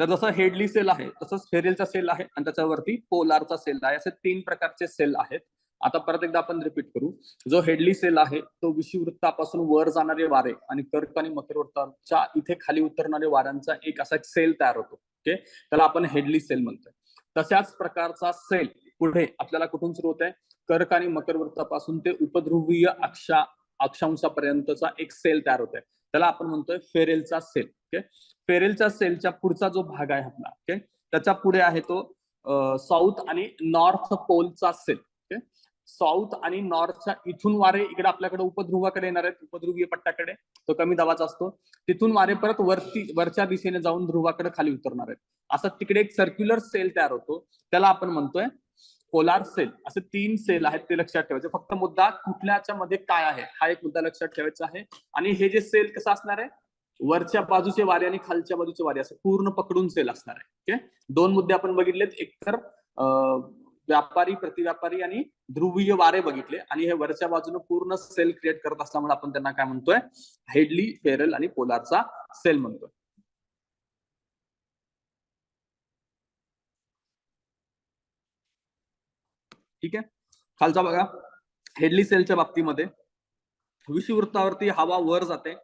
तर जसं Headley sale आहे तसंच फेरेलचा सेल आहे आणि त्याच्यावरती पोलारचा सेल आहे. असे तीन प्रकारचे सेल आहेत. आता परत एकदा आपण रिपीट करू. जो हेडली सेल आहे तो विषुवृत्तापासून वर जाणारे वारे आणि कर्क आणि मकरवृत्ताच्या इथे खाली उतरणारे वाऱ्यांचा एक असा एक सेल तयार होतो. ओके त्याला आपण हेडली सेल म्हणतोय. तशाच प्रकारचा सेल पुढे आपल्याला कुठून सुरू होत आहे कर्क आणि मकरवृत्तापासून ते उपध्रुवीय अक्षा अक्षांशापर्यंतचा एक सेल तयार होत आहे त्याला आपण म्हणतोय फेरेलचा सेल ओके? फेरेलच्या सेलच्या पुढचा जो भाग आहे आपला ओके? त्याच्या पुढे आहे तो साऊथ आणि नॉर्थ पोलचा सेल ओके? साऊथ आणि नॉर्थच्या इथून वारे इकडे आपल्याकडे उपध्रुवाकडे येणार आहेत उपध्रुवीय पट्ट्याकडे. तो कमी दाबाचा असतो. तिथून वारे परत वरती वरच्या दिशेने जाऊन ध्रुवाकडे खाली उतरणार आहेत. असं तिकडे एक सर्क्युलर सेल तयार होतो. त्याला आपण म्हणतोय पोलार सेल असे तीन सेल आहेत ते लक्षात ठेवायचे. फक्त मुद्दा कुठल्याच्या मध्ये काय आहे? हा एक मुद्दा लक्षात ठेवायचा आहे. आणि हे जे सेल कसं असणार आहे? वरच्या बाजूचे वारे आणि खालच्या बाजूचे वारे असं पूर्ण पकडून सेल असणार आहे. ओके दोन मुद्दे आपण बघितलेत. एक तर व्यापारी प्रतिव्यापारी आणि ध्रुवीय वारे बघितले. आणि हे वरच्या बाजूने पूर्ण सेल क्रिएट करत असल्यामुळे आपण त्यांना काय म्हणतोय? हेडली फेरल आणि पोलारचा सेल म्हणतोय. ठीक आहे? खालचा बघा. हेडली सेलच्या बाबतीमध्ये विषुवृत्तावरती हवा वर जाते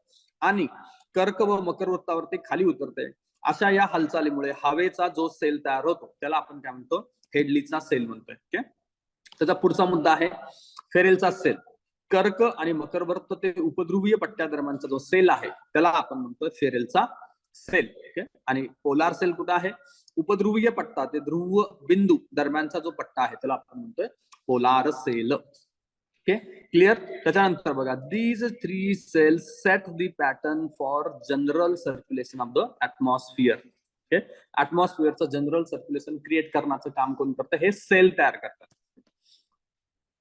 आणि कर्क व मकर वृत्तावरती खाली उतरते. अशा या हालचालीमुळे हवेचा जो सेल तयार होतो त्याला आपण काय म्हणतो? हेडलीचा सेल म्हणतोय. ठीक आहे? त्याचा पुढचा मुद्दा आहे फेरेलचा सेल कर्क आणि मकर वृत्त ते उपध्रुवीय पट्ट्या दरम्यानचा जो सेल आहे त्याला आपण म्हणतोय फेरेलचा सेल आणि पोलार सेल कुठं आहे? उपध्रुवीय पट्टा ते ध्रुव बिंदू दरम्यानचा जो पट्टा आहे त्याला आपण म्हणतोय पोलार सेल. ओके? क्लिअर त्याच्यानंतर बघा these three cells set the pattern for general circulation of the atmosphere okay? ऍटमॉस्फिअरचं general circulation create करण्याचं काम कोण करतं? हे सेल तयार करतात.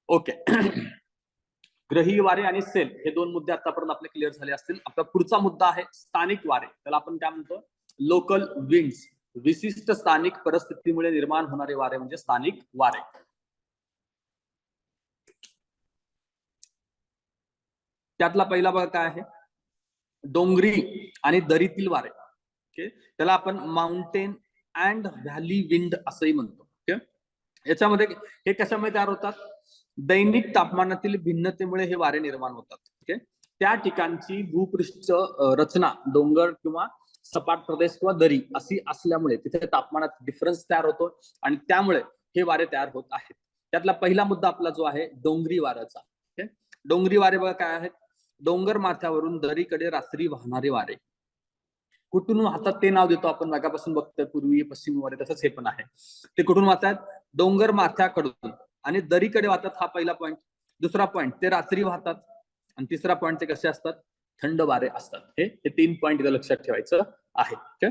ओके. ग्रही वारे आणि सेल हे दोन मुद्दे आतापर्यंत आपले क्लिअर झाले असतील. आपला पुढचा मुद्दा आहे स्थानिक वारे. त्याला आपण काय म्हणतो? लोकल विंड्स विशिष्ट स्थानिक परिस्थितीमुळे निर्माण होणारे वारे म्हणजे स्थानिक वारे. त्यातला पहिला भाग काय आहे? डोंगरी आणि दरीतील वारे. ओके त्याला आपण माउंटेन अँड व्हॅली विंड असंही म्हणतो. ओके याच्यामध्ये हे कशामुळे तयार होतात? दैनिक तापमानातील भिन्नतेमुळे हे वारे निर्माण होतात. ओके? त्या ठिकाणची भूपृष्ठ रचना डोंगर किंवा सपाट प्रदेश किंवा दरी अशी असल्यामुळे तिथे तापमानात डिफरन्स तयार होतो आणि त्यामुळे हे वारे तयार होत आहेत. त्यातला पहिला मुद्दा आपला जो आहे डोंगरी वाऱ्याचा. ओके? डोंगरी वारे बघा काय आहेत? डोंगर माथ्यावरून दरीकडे रात्री वाहणारे वारे. कुठून वाहतात ते नाव देतो आपण. मागापासून बघतोय पूर्वी पश्चिम वारे तसंच हे पण आहे. ते कुठून वाहतात? डोंगर माथ्याकडून. आणि दरीकडे वाहतात हा पहिला पॉईंट दुसरा पॉईंट ते रात्री वाहतात. आणि तिसरा पॉईंट ते कसे असतात? थंड वारे असतात. हे हे तीन पॉईंट इथं लक्षात ठेवायचं आहे.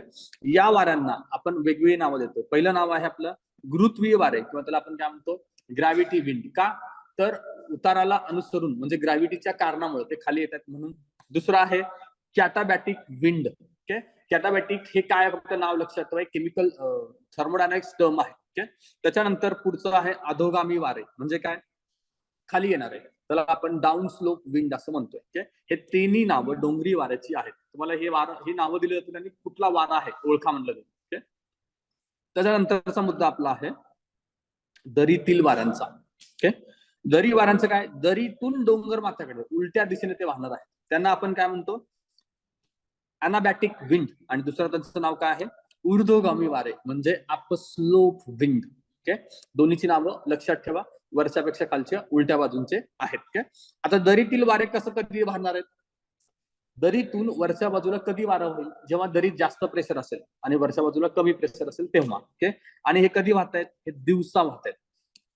या वाऱ्यांना आपण वेगवेगळी नावं देतो. पहिलं नाव आहे आपलं गुरुत्वीय वारे किंवा त्याला आपण काय म्हणतो? ग्रॅव्हिटी विंड का? तर उताराला अनुसरून म्हणजे ग्रॅव्हिटीच्या कारणामुळे ते खाली येतात म्हणून. दुसरं आहे कॅटाबॅटिक विंड ओके? कॅटाबॅटिक हे काय फक्त नाव लक्षात ठेवा. केमिकल थर्मोडायनॅमिक्स टर्म आहे ओके? त्याच्यानंतर पुढचं आहे अधोगामी वारे. म्हणजे काय? खाली येणार आहे. त्याला आपण डाऊन स्लोप विंड असं म्हणतोय ओके? हे तिन्ही नावं डोंगरी वाऱ्याची आहेत. तुम्हाला हे वारं ही नावं दिली जातील आणि कुठला वारा आहे? ओळखा म्हणलं जाईल ओके? त्याच्यानंतरचा मुद्दा आपला आहे दरीतील वाऱ्यांचा ओके? दरी वाऱ्यांचं काय? दरीतून डोंगर माथ्याकडे उलट्या दिशेने ते वाहणार आहे त्यांना आपण काय म्हणतो? अनाबॅटिक विंड आणि दुसरं त्यांचं नाव काय आहे? ऊर्ध्वगामी वारे म्हणजे अप स्लोप विंड ओके दोन्हीची नावं लक्षात ठेवा. वरच्यापेक्षा खालच्या उलट्या बाजूंचे आहेत. ओके आता दरीतील वारे कसं कधी वाहणार आहेत? दरीतून वरच्या बाजूला कधी वारं होईल? जेव्हा दरीत जास्त प्रेशर असेल आणि वरच्या बाजूला कमी प्रेशर असेल तेव्हा. ओके आणि हे कधी वाहत आहेत हे दिवसा वाहत आहेत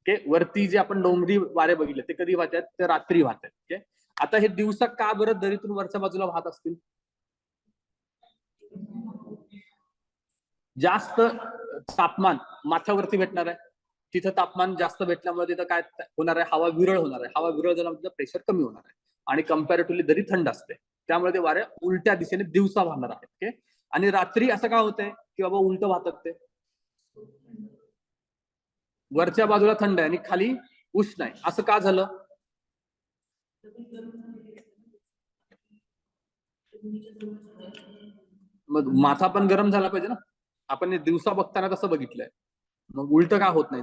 ओके वरती जे आपण डोंगरी वारे बघितले ते कधी वाहत आहेत ते रात्री वाहत आहेत ओके आता हे दिवसा का बरं दरीतून वरच्या बाजूला वाहत असतील? जास्त तापमान माथ्यावरती भेटणार आहे. तिथं तापमान जास्त भेटल्यामुळे तिथं काय होणार आहे? हवा विरळ होणार आहे. हवा विरळ झाल्यामुळे प्रेशर कमी होणार आहे. आणि कम्पॅरेटिव्हली दरी थंड असते त्यामुळे ते वारे उलट्या दिशेने दिवसा वाहणार आहेत. ओके आणि रात्री असं का होतंय? की बाबा उलट वाहतात ते. वरच्या बाजूला थंड आहे आणि खाली उष्ण आहे. असं का झालं? मग माथा पण गरम झाला पाहिजे ना? आपण दिवसा बघताना कसं बघितलंय. मग उलट का होत नाही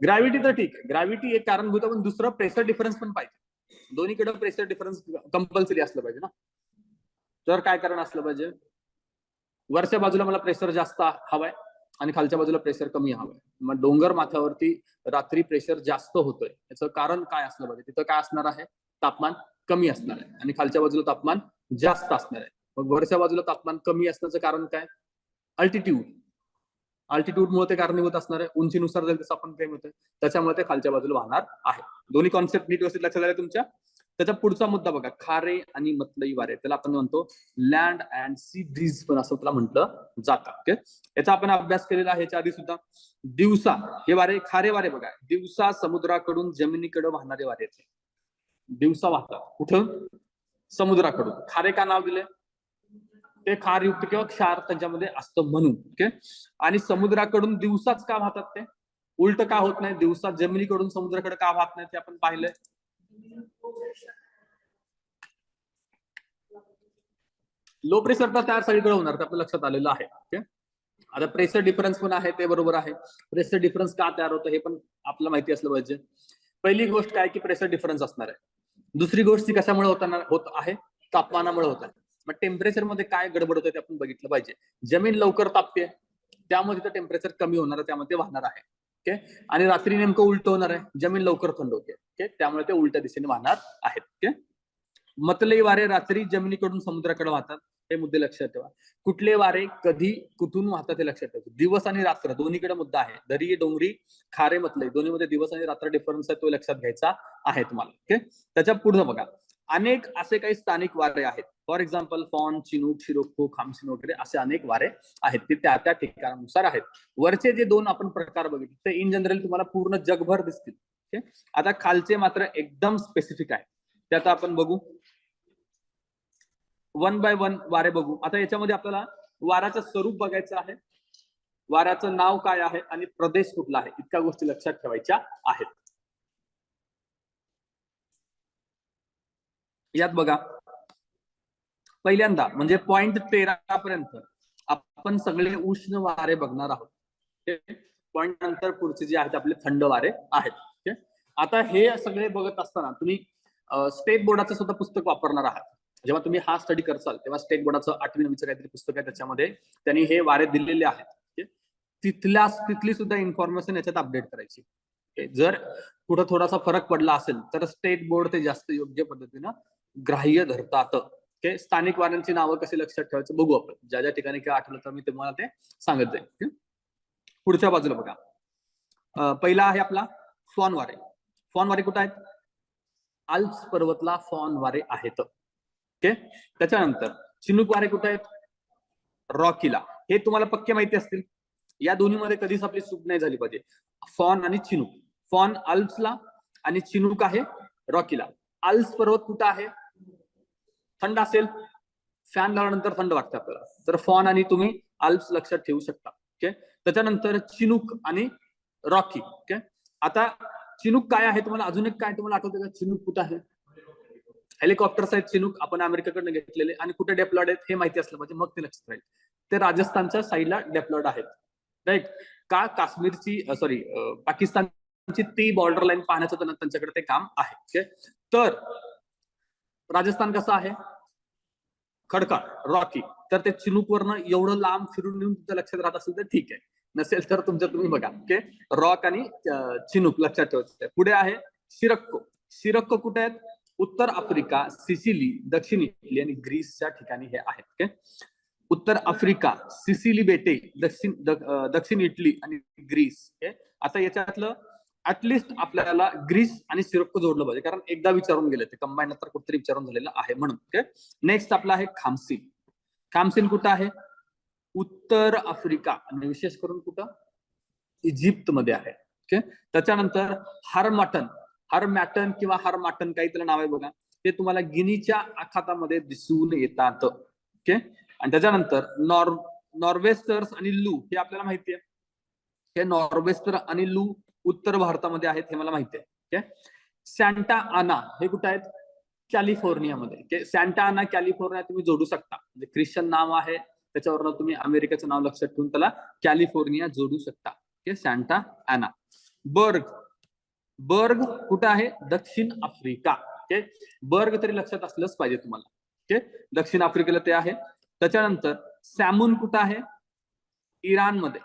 ग्रॅव्हिटी तर ठीक आहे. ग्रॅव्हिटी एक कारणभूत होतं पण दुसरं प्रेशर डिफरन्स पण पाहिजे. दोन्हीकडे प्रेशर डिफरन्स कंपल्सरी असलं पाहिजे ना. तर काय कारण असलं पाहिजे? वरच्या बाजूला मला प्रेशर जास्त हवाय आणि खालच्या बाजूला प्रेशर कमी हवंय. मग डोंगर माथ्यावरती रात्री प्रेशर जास्त होतोय. याचं कारण काय असलं पाहिजे? तिथं काय असणार आहे? तापमान कमी असणार आहे. आणि खालच्या बाजूला तापमान जास्त असणार आहे. मग वरच्या बाजूला तापमान कमी असण्याचं कारण काय? अल्टिट्यूड अल्टिट्यूडमुळे ते कारणीभूत असणार आहे. उंचीनुसार जर तापमान कमी होतं त्याच्यामुळे ते खालच्या बाजूला वाहणार आहे. दोन्ही कॉन्सेप्ट नीट व्यवस्थित लक्षात आले तुमच्या? त्याचा पुढचा मुद्दा बघा. खारे आणि मतलई वारे. त्याला आपण म्हणतो लँड अँड सी ब्रीज पण असं त्याला म्हटलं जातं. ओके याचा आपण अभ्यास केलेला आहे याच्या आधी सुद्धा. दिवसा. हे वारे खारे वारे बघा. दिवसा समुद्राकडून जमिनीकडे वाहणारे वारे. दिवसा वाहतात. कुठं? समुद्राकडून. खारे का नाव दिले? ते खारयुक्त किंवा क्षार त्यांच्यामध्ये असतं म्हणून ओके आणि समुद्राकडून दिवसाच का वाहतात ते? उलट का होत नाही? दिवसात जमिनीकडून समुद्राकडे का वाहत नाही ते आपण पाहिलंय? लो प्रेशर तर तयार सगळीकडे होणार ते आपल्या लक्षात आलेलं आहे ओके आता प्रेशर डिफरन्स पण आहे ते बरोबर आहे. प्रेशर डिफरन्स का तयार होतं हे पण आपल्याला माहिती असलं पाहिजे. पहिली गोष्ट काय की प्रेशर डिफरन्स असणार आहे. दुसरी गोष्ट ती कशामुळे होताना होत आहे? तापमानामुळे होत आहे. मग टेम्परेचरमध्ये काय गडबड होते ते आपण बघितलं पाहिजे. जमीन लवकर तापते त्यामुळे तिथं टेम्परेचर कमी होणार आहे त्यामध्ये वाहणार आहे. ओके आणि रात्री नेमकं उलट होणार आहे. जमीन लवकर थंड होते. ओके त्यामुळे ते उलट्या दिशेने वाहणार आहेत. ओके मतलई वारे रात्री जमिनीकडून समुद्राकडे वाहतात. हे मुद्दे लक्षात ठेवा. कुठले वारे कधी कुठून वाहतात हे लक्षात ठेवा. दिवस आणि रात्र दोन्हीकडे मुद्दा आहे. दरी डोंगरी खारे मतलई. दोन्हीमध्ये दिवस आणि रात्र डिफरन्स आहे तो लक्षात घ्यायचा आहे तुम्हाला. ओके त्याच्या पुढे बघा. अनेक असे काही स्थानिक वारे आहेत. For example foehn chinook sirocco khamsin वगैरे असे अनेक वारे आहेत. ते त्या त्या ठिकाणानुसार आहेत. वरचे जे दोन आपण प्रकार बघितले ते इन जनरल तुम्हाला पूर्ण जगभर दिसतील. ओके आता खालचे मात्र एकदम स्पेसिफिक आहे. ते आता आपण बघू. वन बाय वन वारे बघू. आता याच्यामध्ये आपल्याला वाऱ्याचं स्वरूप बघायचं आहे. वाऱ्याचं नाव काय आहे आणि प्रदेश कुठला आहे? इतक्या गोष्टी लक्षात ठेवायच्या आहेत. यात बघा. पहिल्यांदा म्हणजे पॉइंट तेरा पर्यंत आपण सगळे उष्ण वारे बघणार आहोत. पॉइंट नंतर पुढचे जे आहेत आपले थंड वारे आहेत. आता हे सगळे बघत असताना तुम्ही स्टेट बोर्डाचं सुद्धा पुस्तक वापरणार आहात. जेव्हा तुम्ही हा स्टडी करसाल तेव्हा स्टेट बोर्डाचं आठवी नवीचं काहीतरी पुस्तक आहे त्याच्यामध्ये. त्यांनी हे वारे दिलेले आहेत. तिथल्या तिथली सुद्धा इन्फॉर्मेशन याच्यात अपडेट करायची. जर कुठं थोडासा फरक पडला असेल तर स्टेट बोर्ड ते जास्त योग्य पद्धतीनं ग्राह्य धरतात. ओके? स्थानिक वाऱ्यांची नावं कशी लक्षात ठेवायचं? बघू आपण. ज्या ज्या ठिकाणी काय आठवलं तर मी तुम्हाला ते सांगत जाईल पुढच्या बाजूला बघा. पहिला आहे आपला फॉन वारे. फॉन वारे कुठं आहेत? आल्प्स पर्वतला फॉन वारे आहेत. ओके? त्याच्यानंतर चिनूक वारे कुठे आहेत? रॉकीला. हे तुम्हाला पक्के माहिती असतील. या दोन्हीमध्ये कधीच आपली चूक नाही झाली पाहिजे. फॉन आणि चिनूक. फॉन अल्प्सला आणि चिनूक आहे रॉकीला. अल्स पर्वत कुठं आहे? थंड असेल. फॅन लावल्यानंतर थंड वाटतं आपल्याला. तर फॉन आणि तुम्ही अल्प्स लक्षात ठेवू शकता. ओके? त्याच्यानंतर चिनूक आणि रॉकी. ओके? आता चिनूक काय आहे? तुम्हाला अजून एक काय तुम्हाला आठवतं का? चिनूक कुठं आहे? हेलिकॉप्टर्स आहेत चिनूक आपण अमेरिकेकडनं घेतलेले आणि कुठे डेप्लॉयड आहेत हे माहिती असलं पाहिजे मग ते लक्षात राहील. ते राजस्थानच्या साईडला डेप्लॉयड आहेत. राईट का काश्मीरची सॉरी पाकिस्तानची ती बॉर्डर लाईन पाहण्याचं त्यांना त्यांच्याकडे ते काम आहे. तर राजस्थान कसं आहे? खडकाळ रॉकी तर ते चिनूक वरनं एवढं लांब फिरून येऊन तुमच्या लक्षात राहत असेल तर ठीक आहे. नसेल तर तुमच्या तुम्ही बघा. ओके रॉक आणि चिनूक लक्षात ठेवायचं पुढे आहे शिरक्को. शिरक्को कुठे आहेत? उत्तर आफ्रिका सिसिली दक्षिण इटली आणि ग्रीसच्या ठिकाणी हे आहेत ओके उत्तर आफ्रिका सिसिली बेटे दक्षिण दक्षिण इटली आणि ग्रीस ओके आता याच्यातलं ऍटलिस्ट आपल्याला ग्रीस आणि सिरक्को जोडलं पाहिजे कारण एकदा विचारून गेले ते कंबाईन नंतर कुठेतरी विचारून झालेलं आहे म्हणून ओके नेक्स्ट आपला आहे खामसीन. खामसीन कुठं आहे? उत्तर आफ्रिका आणि विशेष करून कुठं? इजिप्त मध्ये आहे ओके त्याच्यानंतर हरमटन. हर मॅटन किंवा हर माटन काही त्याला नाव आहे बघा ते तुम्हाला गिनीच्या आखातामध्ये दिसून येतात. ओके आणि त्याच्यानंतर नॉर नॉर्वेस्टर्स आणि लू हे आपल्याला माहिती आहे. हे नॉर्वेस्टर आणि लू उत्तर भारतामध्ये आहेत हे मला माहिती आहे. ओके सॅन्टा आना हे कुठे आहेत? कॅलिफोर्नियामध्ये. सॅन्टा आना कॅलिफोर्निया तुम्ही जोडू शकता. म्हणजे ख्रिश्चन नाव आहे त्याच्यावर तुम्ही अमेरिकेचं नाव लक्षात ठेवून त्याला कॅलिफोर्निया जोडू शकता. ओके सॅन्टा आना. बर्ग. बर्ग कुठं आहे? दक्षिण आफ्रिका. ओके? बर्ग तरी लक्षात असलंच पाहिजे तुम्हाला. ओके? दक्षिण आफ्रिकेला ते आहे. त्याच्यानंतर सॅमून कुठं आहे? इराणमध्ये.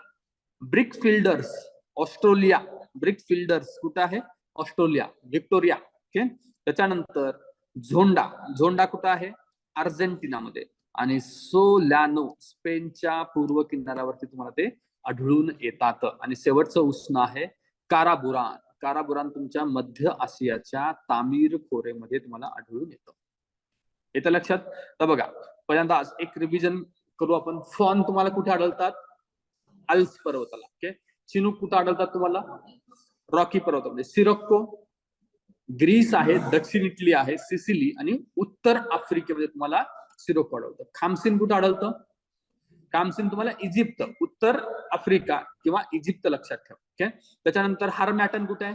Brickfielders Australia. ब्रिक फिल्डर्स कुठं आहे? Australia Victoria. ओके? त्याच्यानंतर झोंडा. झोंडा कुठं आहे? अर्जेंटिनामध्ये. आणि सोलॅनो स्पेनच्या पूर्व किनाऱ्यावरती तुम्हाला ते आढळून येतात. आणि शेवटचं उष्ण आहे काराबुरान. काराबुरान तुमच्या मध्य आशियाच्या तामीर खोरेमध्ये तुम्हाला आढळून येतं. येतं लक्षात? तर बघा पहिल्यांदा आज एक रिव्हिजन करू आपण. फॉन तुम्हाला कुठे आढळतात? अल्स पर्वताला ओके चिनूक कुठे आढळतात तुम्हाला? रॉकी पर्वतामध्ये. सिरक्को ग्रीस आहे दक्षिण इटली आहे सिसिली आणि उत्तर आफ्रिकेमध्ये तुम्हाला सिरोको आढळतं. खामसिन कुठं आढळतं? कामसिन तुम्हाला इजिप्त उत्तर आफ्रिका किंवा इजिप्त लक्षात ठेवा ओके त्याच्यानंतर हरमॅटन कुठे आहे?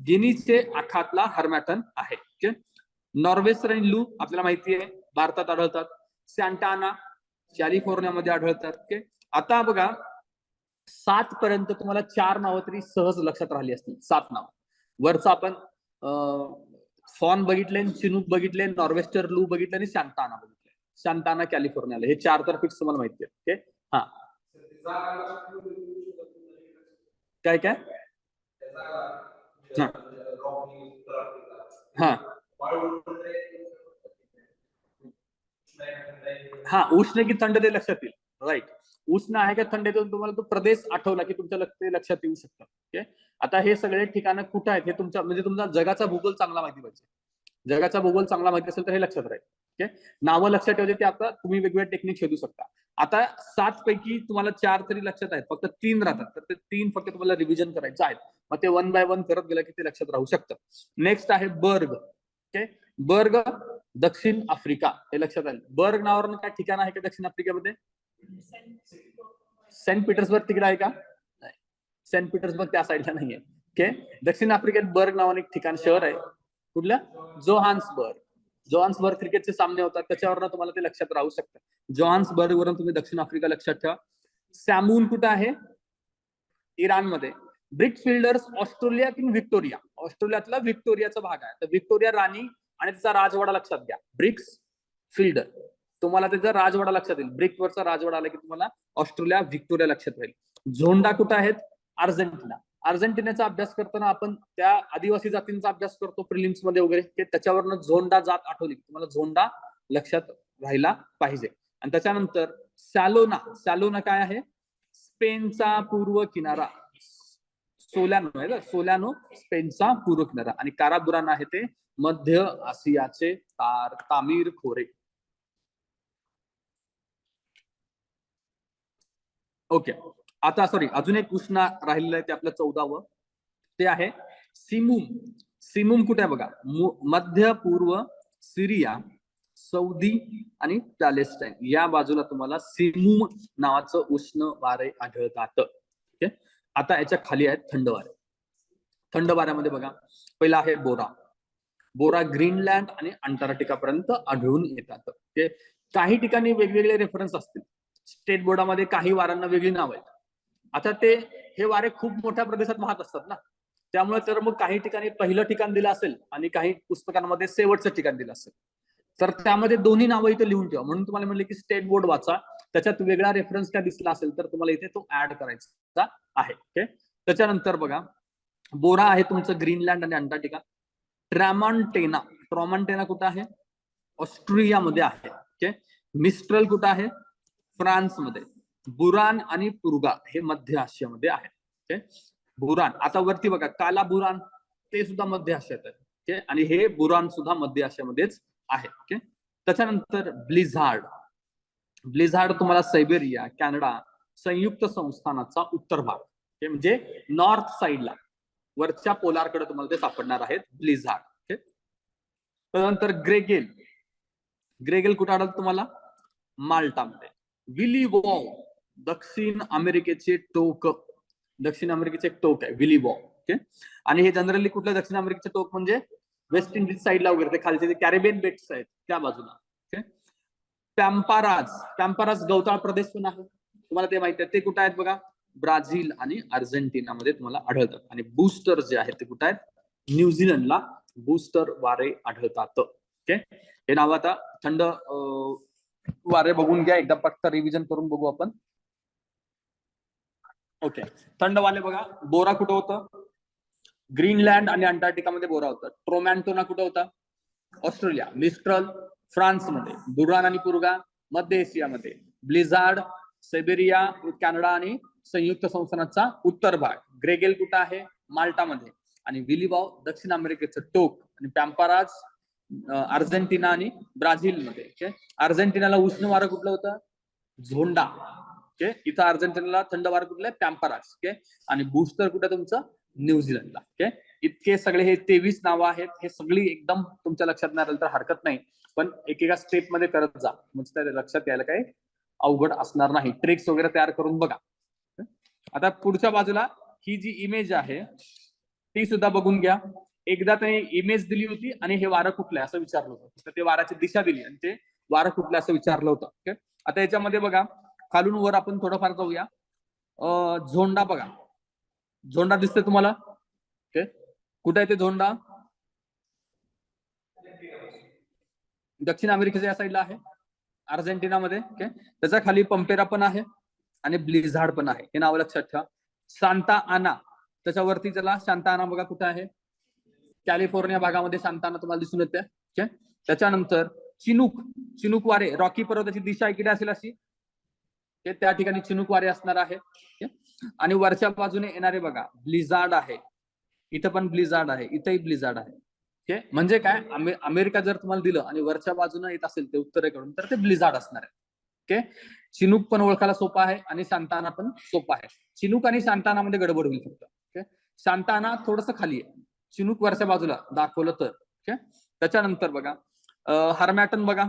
गिनीचे आखातला हरमॅटन आहे ओके नॉर्वेस लू आपल्याला माहिती आहे भारतात आढळतात. सॅन्टाना कॅलिफोर्नियामध्ये आढळतात ओके आता बघा सात पर्यंत तुम्हाला चार नावं तरी सहज लक्षात राहिली असतील सात नाव. वरचं आपण फॉन बघितले चिनूक बघितले नॉर्वेस्टर लू बघितले आणि शांताना बघितले. शांताना कॅलिफोर्नियाला. हे चार तर फिक्स तुम्हाला माहिती आहे ओके हा. काय काय? हा. हा. उष्ण की थंड ते लक्षात येईल. राईट उष्ण आहे का थंड आहे तुम्हाला तो प्रदेश आठवला की तुमच्या लक्ष- ते लक्षात येऊ शकतं. ओके आता हे सगळे ठिकाणं कुठं आहेत हे तुमच्या म्हणजे तुमचा जगाचा भूगोल चांगला माहिती पाहिजे. जगाचा भूगोल चांगला माहिती असेल तर हे लक्षात राहील. ओके नावं लक्षात ठेवले ते आता तुम्ही वेगवेगळे टेक्निक शोधू शकता. आता सात पैकी तुम्हाला चार तरी लक्षात आहेत. फक्त तीन राहतात. तर ते तीन फक्त तुम्हाला रिव्हिजन करायचं आहेत. मग ते वन बाय वन करत गेलं की ते लक्षात राहू शकतं. नेक्स्ट आहे बर्ग. ओके बर्ग दक्षिण आफ्रिका. हे लक्षात आलं बर्ग नावावरून काय ठिकाण आहे का दक्षिण आफ्रिकेमध्ये? सेंट पीटर्सबर्ग तिकडे आहे का? सेंट पीटर्सबर्ग त्या साईडला नाहीये. ओके दक्षिण आफ्रिकेत बर्ग नावाने एक ठिकाण शहर आहे. कुठलं? जोहान्सबर्ग. जोहान्सबर्ग क्रिकेटचे सामने होतात त्याच्यावरनं तुम्हाला ते लक्षात राहू शकतं. जोहान्सबर्ग वरून तुम्ही दक्षिण आफ्रिका लक्षात ठेवा. सॅमून कुठं आहे? इराणमध्ये. ब्रिट फिल्डर्स ऑस्ट्रेलिया किंवा व्हिक्टोरिया. ऑस्ट्रेलियातला व्हिक्टोरियाचा भाग आहे. तर व्हिक्टोरिया राणी आणि त्याचा राजवाडा लक्षात घ्या. Bricks fielder. तुम्हाला त्याचा राजवाडा लक्षात येईल. ब्रिक वरचा राजवाडा आला की तुम्हाला ऑस्ट्रेलिया व्हिक्टोरिया लक्षात राहील. झोंडा कुठं आहेत? अर्जेंटिना. अर्जेंटिनाचा अभ्यास करताना आपण त्या आदिवासी जातींचा अभ्यास करतो प्रिलिम्समध्ये वगैरे ते त्याच्यावरनं झोंडा जात आठवली. तुम्हाला झोंडा लक्षात राहिला पाहिजे. आणि त्याच्यानंतर सॅलोना सॅलोना काय आहे? स्पेनचा पूर्व किनारा. सोल्यानो आहे ना स्पेनचा पूर्व किनारा. आणि काराबुरान आहे ते मध्य आशियाचे तार तामीर खोरे. ओके. आता सॉरी अजून एक उष्ण राहिलेलं आहे ते आपलं चौदावं. ते आहे सिमुम सिमुम कुठे आहे बघा? मध्य पूर्व सिरिया सौदी आणि पॅलेस्टाईन. या बाजूला तुम्हाला सिमुम नावाचं उष्ण वारे आढळतात. ओके? आता याच्या खाली आहेत थंड वारे थंड वाऱ्यामध्ये बघा पहिला आहे बोरा. बोरा ग्रीनलँड आणि अंटार्क्टिका पर्यंत आढळून येतात. ओके? काही ठिकाणी वेगवेगळे रेफरन्स असतील. स्टेट बोर्डामध्ये काही वारांना वेगळी नाव आहेत. आता ते हे वारे खूप मोठ्या प्रदेशात वाहत असतात ना. त्यामुळे तर मग काही ठिकाणी पहिलं ठिकाण दिलं असेल आणि काही पुस्तकांमध्ये शेवटचं ठिकाण दिलं असेल. तर त्यामध्ये दोन्ही नावं इथे लिहून ठेवा. म्हणून तुम्हाला म्हणले की स्टेट बोर्ड वाचा. त्याच्यात वेगळा रेफरन्स काय दिसला असेल तर तुम्हाला इथे तो ऍड करायचा आहे. ओके त्याच्यानंतर बघा बोरा आहे तुमचं ग्रीनलँड आणि अंटार्क्टिका. ट्रॅमॉन्टेना ट्रॉमॉन्टेना कुठं आहे? ऑस्ट्रियामध्ये आहे. ओके मिस्ट्रल कुठं आहे? फ्रान्समध्ये. बुरान आणि पुरगा हे मध्य आशियामध्ये आहे. बुरान आता वरती बघा काला बुरान ते सुद्धा मध्य आशियात आहे. आणि हे बुरान सुद्धा मध्य आशियामध्येच आहे. ओके त्याच्यानंतर ब्लिझार्ड. ब्लिझार्ड तुम्हाला सायबेरिया कॅनडा संयुक्त संस्थानाचा उत्तर भाग. म्हणजे नॉर्थ साइडला वरच्या पोलारकडे तुम्हाला ते सापडणार आहेत ब्लिझार्ड. ओके त्यानंतर ग्रेगेल. ग्रेगेल कुठे आढळत तुम्हाला? माल्टामध्ये. Willy waw. दक्षिण अमेरिकेचे टोक दक्षिण अमेरिकेचे एक टोक आहे विली ओके? आणि हे जनरली कुठलं दक्षिण अमेरिकेचे टोक म्हणजे वेस्ट इंडिज साईडला वगैरे ते खालचे जे कॅरेबियन बेट्स आहेत त्या बाजूला ओके? पॅम्पाराज पॅम्पाराज गवताळ प्रदेश पण आहे? तुम्हाला ते माहिती आहे ते कुठे आहेत बघा? ब्राझील आणि अर्जेंटिनामध्ये तुम्हाला आढळतात. आणि बूस्टर जे आहेत ते कुठे आहेत? न्यूझीलंडला बूस्टर वारे आढळतात ओके? हे नाव आता थंड वारे बघून घ्या एकदा फक्त रिव्हिजन करून बघू आपण. ओके. थंडवाले बघा बोरा कुठं होतं? ग्रीनलँड आणि अंटार्क्टिकामध्ये बोरा होता. ट्रोमॅन्टोना कुठं होता? ऑस्ट्रेलिया. मिस्ट्रल फ्रान्समध्ये. बुरान आणि पुरगा मध्य एशियामध्ये. ब्लिझार्ड सेबेरिया कॅनडा आणि संयुक्त संस्थानाचा उत्तर भाग. ग्रेगेल कुठं आहे? माल्टामध्ये. आणि विलिबाव दक्षिण अमेरिकेचं टोक. आणि पॅम्पाराज अर्जेंटिना आणि ब्राझीलमध्ये. ओके? अर्जेंटिनाला उष्ण वारं कुठलं होतं? झोंडा. ओके इथं अर्जेंटिनाला थंड वारं कुठलं आहे? पॅम्पाराज. ओके आणि बुस्टर कुठं तुमचं? न्यूझीलंडला. ओके इतके सगळे हे तेवीस नावं आहेत. हे सगळी एकदम तुमच्या लक्षात नाही आलं तर हरकत नाही. पण एकेका स्टेपमध्ये करत जा. म्हणजे लक्षात यायला काही अवघड असणार नाही. ट्रिक्स वगैरे तयार करून बघा. आता पुढच्या बाजूला ही जी इमेज आहे ती सुद्धा बघून घ्या. एकदा त्याने इमेज दिली होती आणि हे वारं कुठलं आहे? असं विचारलं होतं. तर ते वाराची दिशा दिली आणि ते वारं कुठलं असं विचारलं होतं. ओके आता याच्यामध्ये बघा. खालून वर आपण थोडंफार जाऊया. झोंडा बघा. झोंडा दिसतोय तुम्हाला? कुठे आहे ते झोंडा? दक्षिण अमेरिकेच्या या साईडला आहे. अर्जेंटिनामध्ये ओके. त्याच्याखाली पंपेरा पण आहे आणि ब्लिझार्ड पण आहे. हे नाव लक्षात ठेवा. सांता आना त्याच्यावरती त्याला शांता आना बघा कुठे आहे? कॅलिफोर्निया भागामध्ये सांताना तुम्हाला दिसून येते त्याच्यानंतर चिनूक. चिनुक वारे रॉकी पर्वताची दिशा इकडे असेल अशी. ते त्या ठिकाणी चिनुक वारे असणार आहे. आणि वरच्या बाजूने येणारे बघा ब्लिझार्ड आहे. इथं पण ब्लिझार्ड आहे. इथंही ब्लिझार्ड आहे. ओके? म्हणजे काय? अमेरिका जर तुम्हाला दिलं आणि वरच्या बाजूने येत असेल ते उत्तरेकडून तर ते ब्लिझार्ड असणार आहे. ओके? चिनूक पण ओळखायला सोपा आहे आणि सांताना पण सोपा आहे. चिनूक आणि सांताना मध्ये गडबड होईल फक्त. ओके? सांताना थोडस खाली आहे. चिनूक वरच्या बाजूला दाखवलं तर. ओके? त्याच्यानंतर बघा हार्मॅटन बघा.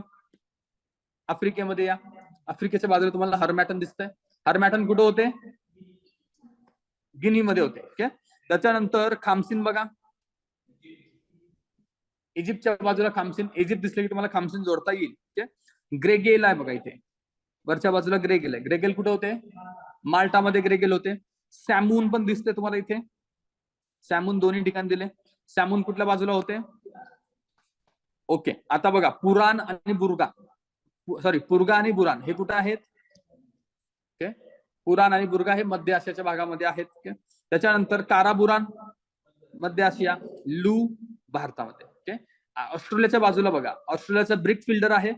आफ्रिकेमध्ये या. आफ्रिकेच्या बाजूला तुम्हाला हरमॅटन दिसतंय. हरमॅटन कुठं होते? गिनीमध्ये होते ओके त्याच्यानंतर खामसिन बघा. इजिप्तच्या बाजूला खामसिन. इजिप्त दिसले की तुम्हाला खामसिन जोडता येईल ओके ग्रेगेल आहे बघा इथे. वरच्या बाजूला ग्रेगेल आहे. ग्रेगेल कुठे होते? माल्टामध्ये ग्रेगेल होते. सॅमून पण दिसते तुम्हाला इथे. सॅमून दोन्ही ठिकाणी दिले. सॅमून कुठल्या बाजूला होते? ओके. आता बघा पुराण आणि बुर्गा. सॉरी पुरगा आणि बुरान हे कुठं आहेत? ओके पुराण आणि बुर्गा हे मध्य आशियाच्या भागामध्ये आहेत ओके त्याच्यानंतर काराबुरान मध्य आशिया लू भारतामध्ये ओके ऑस्ट्रेलियाच्या बाजूला बघा. ऑस्ट्रेलियाचा ब्रिक फिल्डर आहे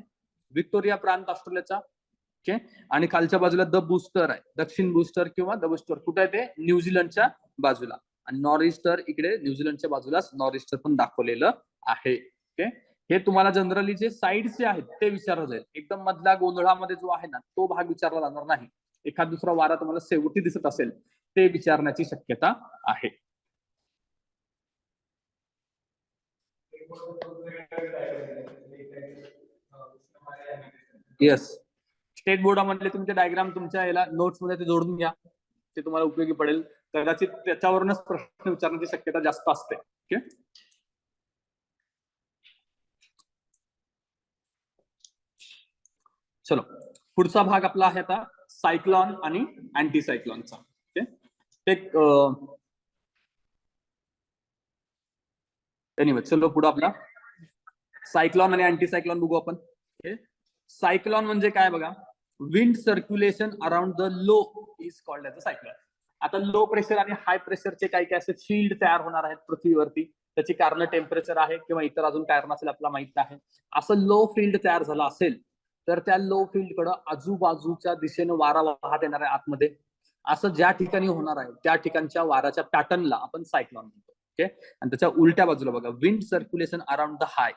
विक्टोरिया प्रांत ऑस्ट्रेलियाचा ओके आणि खालच्या बाजूला द बुस्टर आहे. दक्षिण बुस्टर किंवा द बुस्टर. कुठे आहे ते? न्यूझीलंडच्या बाजूला. आणि नॉर्थ इस्टर इकडे न्यूझीलंडच्या बाजूलाच नॉर्थ इस्टर पण दाखवलेलं आहे ओके हे तुम्हाला जनरली जे साईडचे आहेत ते विचारलं जाईल एकदम मधल्या गोंधळामध्ये जो आहे ना तो भाग विचारला जाणार नाही. एखाद दुसरा वारा तुम्हाला शेवटी दिसत असेल ते विचारण्याची शक्यता आहे. येस स्टेट बोर्डामधले तुमचे डायग्राम तुमच्या याला नोट्समध्ये ते जोडून घ्या. ते तुम्हाला उपयोगी पडेल. कदाचित त्याच्यावरूनच प्रश्न विचारण्याची शक्यता जास्त असते. ओके चलो पुढचा भाग आपला आहे आता सायक्लॉन आणि अँटी सायक्लॉनचा ओके एक एनिवे चलो पुढे आपला. सायक्लॉन आणि अँटी सायक्लॉन बघू आपण. सायक्लॉन म्हणजे काय बघा? Wind circulation around the low is called as a cyclone आता लो प्रेशर आणि हाय प्रेशरचे काही काय असे फील्ड तयार होणार आहेत पृथ्वीवरती. त्याची कारण टेम्परेचर आहे किंवा इतर अजून कारण असेल आपल्याला माहीत आहे. असं लो फील्ड तयार झालं असेल तर त्या लो फील्डकडं आजूबाजूच्या दिशेने वारा वाहत येणार आहे आतमध्ये असं ज्या ठिकाणी होणार आहे त्या ठिकाणच्या वाराच्या पॅटर्नला आपण सायक्लॉन म्हणतो ओके आणि त्याच्या उलट्या बाजूला बघा wind circulation around the high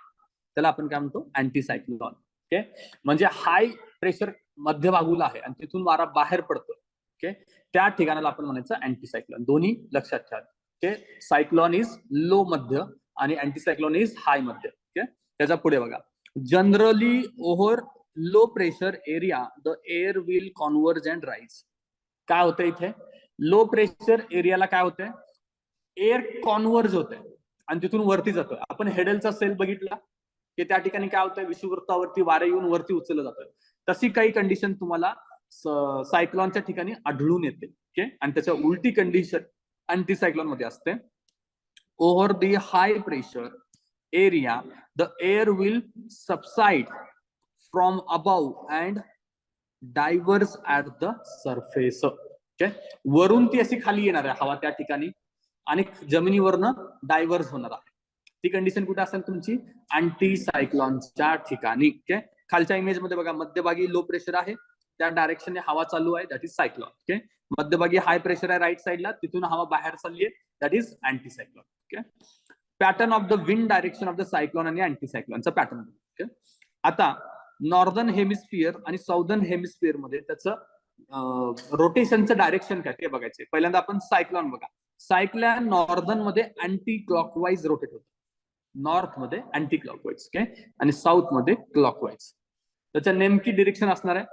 त्याला आपण काय म्हणतो? अँटी सायक्लॉन ओके म्हणजे हाय प्रेशर मध्यभागूला आहे आणि तिथून वारा बाहेर पडतो ओके त्या ठिकाणाला आपण म्हणायचं अँटी सायक्लॉन दोन्ही लक्षात ठेवा ओके सायक्लॉन इज लो मध्य आणि अँटी सायक्लॉन इज हाय मध्य ओके त्याच्या पुढे बघा. Generally over low pressure area the air will converge and rise काय होतं इथे? लो प्रेशर एरियाला काय होतंय? एअर कॉन्वर्ज होते आणि तिथून वरती जातोय. आपण हेडेलचा सेल बघितला की त्या ठिकाणी काय होतंय? विषुवृत्तावरती वारे येऊन वरती उचललं जातं तशी काही कंडिशन तुम्हाला सायक्लॉनच्या ठिकाणी आढळून येते. ओके आणि त्याच्या उलटी कंडिशन अँटीसायक्लॉनमध्ये असते. Over the high pressure area the air will subside from above and diverge at the surface okay वरून ती अशी खाली येणार आहे हवा त्या ठिकाणी. आणि जमिनीवरनं डायव्हर्स होणार आहे. ती कंडिशन कुठे असेल तुमची? अँटी सायक्लॉनच्या ठिकाणी. ओके खालच्या इमेजमध्ये बघा मध्यभागी लो प्रेशर आहे. त्या डायरेक्शनने हवा चालू आहे दॅट इज सायक्लॉन ओके मध्यभागी हाय प्रेशर आहे राईट साईडला तिथून हवा बाहेर चालली आहे that is anti cyclone okay pattern of the wind direction of the cyclone आणि अँटी सायक्लॉनचा पॅटर्न ओके आता नॉर्दर्न हेमिस्फिअर आणि साऊदर्न हेमिस्फिअरमध्ये त्याचं रोटेशनचं डायरेक्शन काय ते बघायचे पहिल्यांदा आपण सायक्लॉन बघा. सायक्लॉन नॉर्दर्नमध्ये अँटी क्लॉकवाईज रोटेट होतो. नॉर्थमध्ये अँटी क्लॉकवाईज ओके आणि साऊथमध्ये क्लॉकवाईज त्याच्या नेमकी डिरेक्शन असणार आहे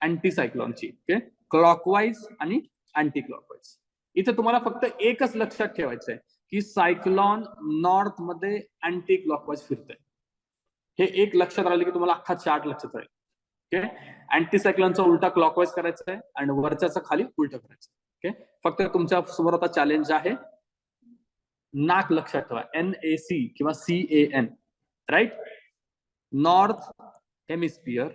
अँटी सायक्लॉनची ओके क्लॉकवाईज आणि अँटी क्लॉकवाईज इथे तुम्हाला फक्त एकच लक्षात ठेवायचं आहे की सायक्लॉन नॉर्थमध्ये अँटी क्लॉकवाईज फिरतंय. हे एक लक्षात राहिले की तुम्हाला अख्खा चार्ट लक्षात राहील. ओके अँटीसायक्लॉनचा उलटा क्लॉकवाईज करायचा आहे आणि वरच्याचा खाली उलट करायचं ओके फक्त तुमच्यासमोर आता चॅलेंज आहे. नाक लक्षात ठेवा. एन ए सी किंवा C A N right north hemisphere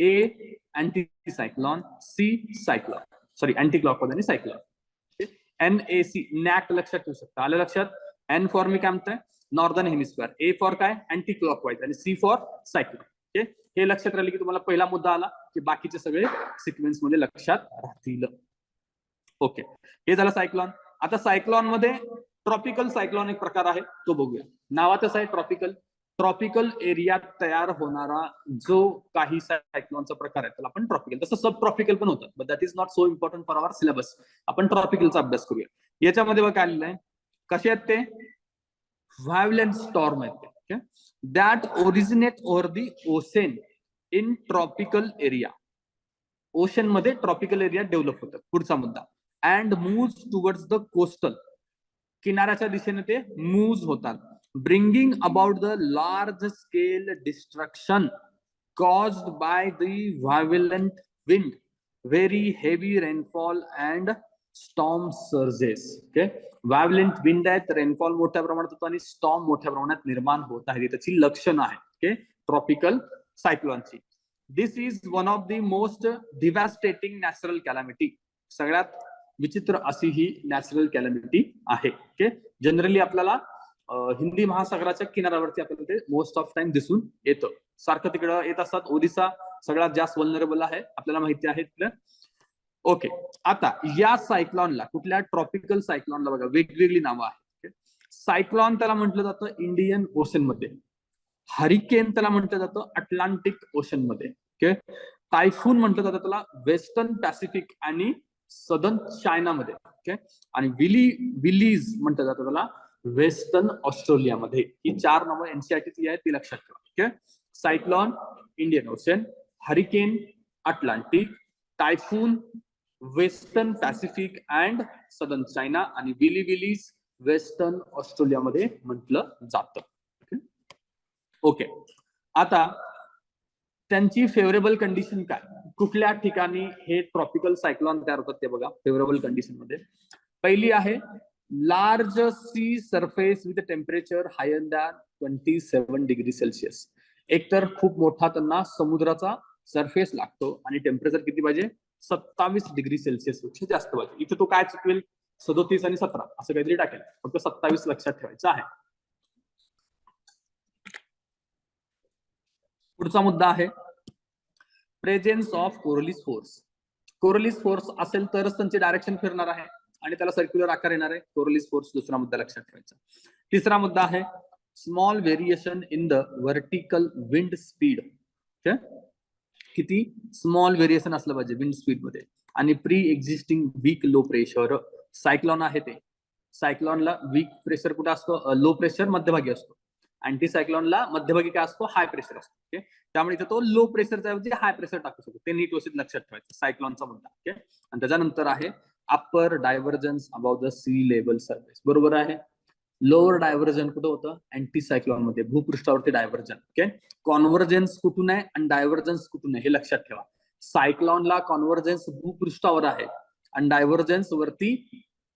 A anti cyclone C cyclone sorry anti clockwise आणि cyclone N A C NAAC लक्षात ठेवू शकता. आलं लक्षात? एन फॉर मी काय म्हणतोय? नॉर्दर्न हेमिस्फिअर ए फॉर काय? अँटी क्लॉकवाईज आणि सी फॉर सायक्लॉन. ओके? हे लक्षात राहिले की तुम्हाला पहिला मुद्दा आला की बाकीचे सगळे सिक्वेन्समध्ये लक्षात राहतील. ओके. हे झालं सायक्लॉन. आता सायक्लॉनमध्ये ट्रॉपिकल सायक्लॉन एक प्रकार आहे तो बघूया. नावातच आहे ट्रॉपिकल. ट्रॉपिकल एरियात तयार होणारा जो काही सायक्लॉनचा प्रकार आहे त्याला आपण ट्रॉपिकल. तसं सब ट्रॉपिकल पण होतं but that is not so important for our syllabus आपण ट्रॉपिकलचा अभ्यास करूया. याच्यामध्ये बघा आलेलं आहे कसे आहेत ते? व्हायलेंट स्टॉर्म आहेत ते that originate over the ocean in tropical area ओशनमध्ये tropical area develop होतं. पुढचा मुद्दा. And move towards the coastal किनाऱ्याच्या दिशेने ते मूव्ह होतात. Bringing about the large scale destruction caused by the violent wind very heavy rainfall and storm surges okay violent wind आहेत rainfall मोठ्या प्रमाणात होतो आणि स्टॉम मोठ्या प्रमाणात निर्माण होत आहे. त्याची लक्षणं आहेत okay tropical सायक्लॉनची this is one of the most devastating natural calamity सगळ्यात विचित्र अशी ही नॅचरल कॅलॅमिटी आहे ओके जनरली आपल्याला हिंदी महासागराच्या किनाऱ्यावरती आपल्याला ते मोस्ट ऑफ टाइम दिसून येतं. सारखं तिकडं येत असतात. ओरिसा सगळ्यात जास्त वल्नरेबल आहे. आपल्याला माहिती आहे तिथलं ओके. आता या सायक्लॉनला कुठल्या ट्रॉपिकल सायक्लॉनला बघा वेगवेगळी नावं आहेत सायक्लॉन त्याला म्हटलं जातं इंडियन ओशनमध्ये हरिकेन त्याला म्हटलं जातं अटलांटिक ओशनमध्ये ओके. टायफून म्हटलं जातं त्याला वेस्टर्न पॅसिफिक आणि सदर्न चायनामध्ये ओके. आणि विली विलीज म्हटलं जातं त्याला वेस्टर्न ऑस्ट्रेलियामध्ये. ही चार नावं एनसीआरटी आहेत ती लक्षात ठेवा okay. Cyclone Indian ocean hurricane Atlantic typhoon western pacific and southern China आणि विली विलीज वेस्टर्न ऑस्ट्रेलियामध्ये म्हटलं जात. ओके आता त्यांची फेवरेबल कंडिशन काय? कुठल्या ठिकाणी हे ट्रॉपिकल सायक्लॉन तयार होतात ते बघा फेवरेबल कंडिशनमध्ये. पहिली आहे large sea surface with temperature higher than twenty seven degree Celsius एकतर खूप मोठा त्यांना समुद्राचा सरफेस लागतो आणि टेम्परेचर किती पाहिजे? सत्तावीस डिग्री सेल्सिअसपेक्षा जास्त पाहिजे. इथे तो काय चुकवेल सदोतीस आणि सतरा असं काहीतरी टाकेल. फक्त सत्तावीस लक्षात ठेवायचं आहे. पुढचा मुद्दा आहे. Presence of Coriolis force Coriolis force असेल तरच त्यांची डायरेक्शन फिरणार आहे आणि त्याला सर्क्युलर आकार येणार आहे. कोरलिस फोर्स दुसरा मुद्दा लक्षात ठेवायचा. तिसरा मुद्दा आहे. Small variation in the vertical wind speed किती स्मॉल व्हेरिएशन असलं पाहिजे विंड स्पीडमध्ये. आणि pre existing weak low pressure cyclone आहे ते. सायक्लॉनला वीक प्रेशर कुठे असतो? लो प्रेशर मध्यभागी असतो. अँटी सायक्लॉनला मध्यभागी काय असतो? हाय प्रेशर असतो. ओके त्यामुळे इथे तो लो प्रेशरच्या ऐवजी हाय प्रेशर टाकू शकतो. ते नीट व्यवस्थित लक्षात ठेवायचं. सायक्लॉनचा मुद्दा. ओके आणि त्याच्यानंतर आहे upper divergence about the sea level surface बरोबर आहे? लोअर डायव्हर्जन कुठं होतं? अँटी सायक्लॉनमध्ये भूपृष्ठावरती डायव्हर्जन ओके कॉन्व्हर्जन्स कुठून आहे आणि डायव्हर्जन्स कुठून आहे हे लक्षात ठेवा. सायक्लॉनला कॉन्व्हर्जन्स भूपृष्ठावर आहे आणि डायव्हर्जन्स वरती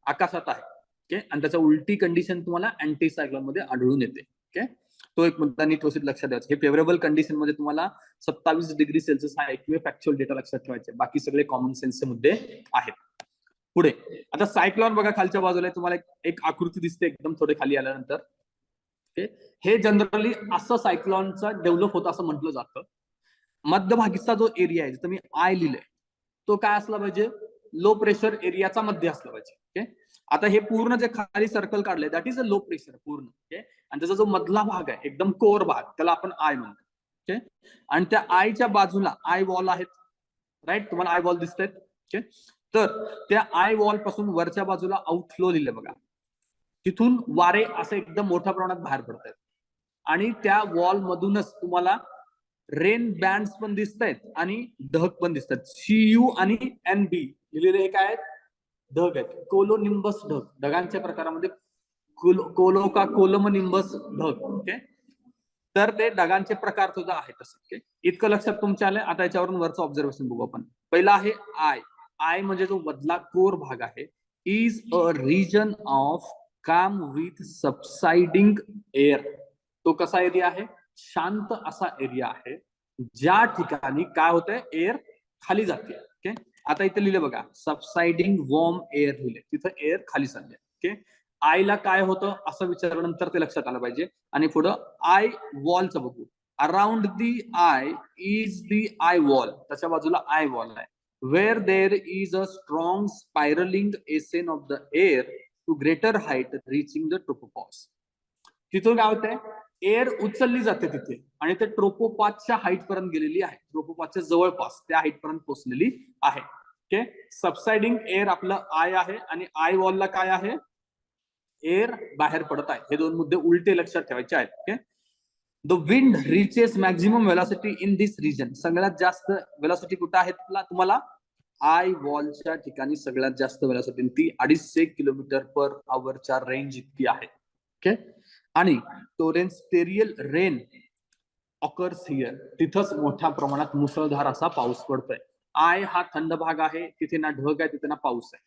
आकाशात आहे ओके आणि त्याच्या उलटी कंडिशन तुम्हाला अँटी सायक्लॉनमध्ये आढळून येते ओके तो एक मुद्दा नीट व्यवस्थित लक्षात ठेवायचा. हे फेवरेबल कंडिशनमध्ये तुम्हाला सत्तावीस डिग्री सेल्सिअस हा एकमेव फॅक्च्युअल डेटा लक्षात ठेवायचे. बाकी सगळे कॉमन सेन्सचे मुद्दे आहेत. पुढे. आता सायक्लॉन बघा खालच्या बाजूला तुम्हाला एक- आकृती दिसते एकदम थोडे खाली आल्यानंतर. ओके? हे जनरली असं सायक्लॉनचा डेव्हलप होतं असं म्हटलं जातं. मध्यभागीचा जो एरिया आहे जिथं मी आय लिहिलंय तो काय असला पाहिजे? लो प्रेशर एरियाचा मध्ये असला पाहिजे. ओके? आता हे पूर्ण जे खाली सर्कल काढलंय that is a low pressure पूर्ण. ओके? आणि त्याचा जो मधला भाग आहे एकदम कोर भाग त्याला आपण आय म्हणतो. ओके? आणि त्या आयच्या बाजूला आय वॉल आहेत. राईट तुम्हाला आय वॉल दिसत आहेत ओके? तर त्या आय वॉलपासून वरच्या बाजूला आउटफ्लो लिहिलं बघा. तिथून वारे असं एकदम मोठ्या प्रमाणात बाहेर पडत आहेत आणि त्या वॉल मधूनच तुम्हाला रेन बँड पण दिसत आहेत आणि ढग पण दिसत आहेत सी यू आणि एन बी लिहिलेले हे काय आहेत? ढग आहेत. कोलोनिंबस ढग. ढगांच्या प्रकारामध्ये कोलो कोलो का कोलम निंबस ढग. ओके तर ते ढगांचे प्रकार सुद्धा आहेत तसं. ओके इतकं लक्षात तुमच्या आलं? आता याच्यावरून वरचं ऑब्झर्वेशन बघू आपण. पहिला आहे आय आय म्हणजे जो मधला कोर भाग आहे is a region of calm with subsiding air तो कसा एरिया आहे? शांत असा एरिया आहे ज्या ठिकाणी काय होतंय? एअर खाली जाते. ओके आता इथे लिहिलं बघा सबसाइडिंग वॉर्म एअर लिहिले. तिथं एअर खाली चालले ओके आयला काय होतं? असं विचारल्यानंतर ते लक्षात आलं पाहिजे. आणि पुढं आय वॉलचं बघू. Around the eye is the eye wall त्याच्या बाजूला आय वॉल आहे. Where there is a strong spiraling ascent of the air to greater height reaching the tropopause. तिथून काय होतंय? एअर उचलली जाते तिथे आणि ते ट्रोपोपासच्या हाईट पर्यंत गेलेली आहे. ट्रोपोपासच्या जवळपास त्या हाईट पर्यंत पोहोचलेली आहे. ओके सबसाइडिंग एअर आपलं आय आहे आणि आय वॉलला काय आहे? एअर बाहेर पडत आहे. हे दोन मुद्दे उलटे लक्षात ठेवायचे आहेत. Okay the wind reaches maximum velocity in this region सगळ्यात जास्त वेलॉसिटी कुठं आहे तुम्हाला आय वॉलच्या ठिकाणी सगळ्यात जास्त वेलॉसिटी ती अडीचशे किलोमीटर पर आवरच्या रेंज इतकी आहे. ओके आणि टोरेन्स्टेरियल रेन ऑकर्स हिअर तिथंच मोठ्या प्रमाणात मुसळधार असा पाऊस पडतोय. आय हा थंड भाग आहे. तिथे ना ढग आहे तिथे ना पाऊस आहे.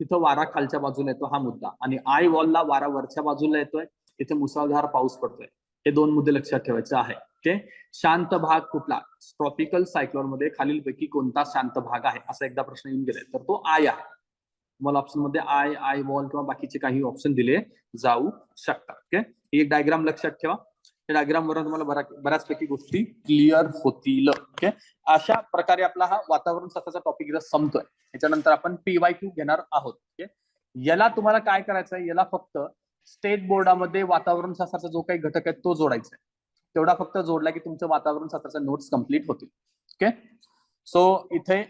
तिथं वारा खालच्या बाजूला येतो हा मुद्दा. आणि आय वॉलला वारा वरच्या बाजूला येतोय. तिथे मुसळधार पाऊस पडतोय. हे दोन मुद्दे लक्षात ठेवायचे आहे ओके शांत भाग कुठला? ट्रॉपिकल सायक्लॉनमध्ये खालीलपैकी कोणता शांत भाग आहे? असा एकदा प्रश्न येऊन गेलाय. तर तो आय आहे. तुम्हाला ऑप्शनमध्ये आय आय वॉल किंवा बाकीचे काही ऑप्शन दिले जाऊ शकतात. ओके ही एक डायग्राम लक्षात ठेवा. या डायग्राम वरून तुम्हाला बऱ्या- बऱ्याचपैकी गोष्टी क्लिअर होतील. ओके अशा प्रकारे आपला हा वातावरण स्वतःचा टॉपिक संपतोय. त्याच्यानंतर आपण पीवाय क्यू घेणार आहोत. ओके याला तुम्हाला काय करायचं आहे याला फक्त स्टेट बोर्डामध्ये वातावरण शास्त्राचा जो काही घटक आहे तो जोडायचा आहे. तेवढा फक्त जोडला की तुमचं वातावरण शास्त्राच्या नोट्स कंप्लीट होतील. ओके सो इथे